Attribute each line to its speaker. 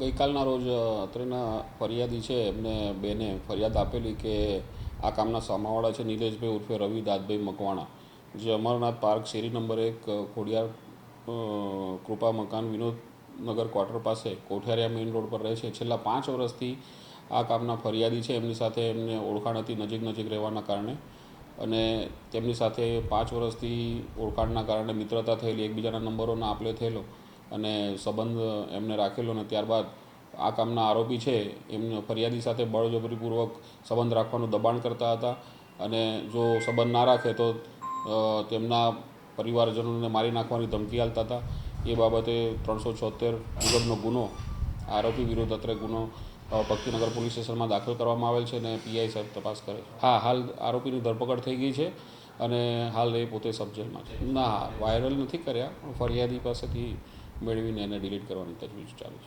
Speaker 1: ગઈકાલના રોજ અત્રેના ફરિયાદી છે, એમને બેને ફરિયાદ આપેલી કે આ કામના સામાવાળા છે નિલેશભાઈ ઉર્ફે રવિ દાદભાઈ મકવાણા. જે અમરનાથ પાર્ક શેરી નંબર એક ખોડિયાર કૃપા મકાન વિનોદનગર ક્વાર્ટર પાસે, કોઠારિયા મેઇન રોડ પર રહે છે. છેલ્લા પાંચ વર્ષથી આ કામના ફરિયાદી છે. એમની સાથે એમને ઓળખાણ હતી નજીક નજીક રહેવાના કારણે અને તેમની સાથે પાંચ વર્ષથી ઓળખાણના કારણે મિત્રતા થયેલી, એકબીજાના નંબરોના આપલે થયેલો. અને સંબંધ એમને રાખેલો અને ત્યારબાદ આ કામના આરોપી છે, એમને ફરિયાદી સાથે બળજબરીપૂર્વક સંબંધ રાખવાનું દબાણ કરતા હતા અને જો સંબંધ ના રાખે તો તેમના પરિવારજનોને મારી નાખવાની ધમકી આપતા હતા. એ બાબતે ત્રણસો છોતેર મુજબનો ગુનો, આરોપી વિરુદ્ધ અત્રે ગુનો ભક્તિનગર પોલીસ સ્ટેશનમાં દાખલ કરવામાં આવેલ છે અને પીઆઈ સાહેબ તપાસ કરે છે. હા, હાલ આરોપીની ધરપકડ થઈ ગઈ છે અને હાલ એ પોતે સબજેલમાં છે. ના, વાયરલ નથી કર્યા, પણ ફરિયાદી પાસેથી મેળવીને એને ડિલીટ કરવાની તજવીજ ચાલુ છે.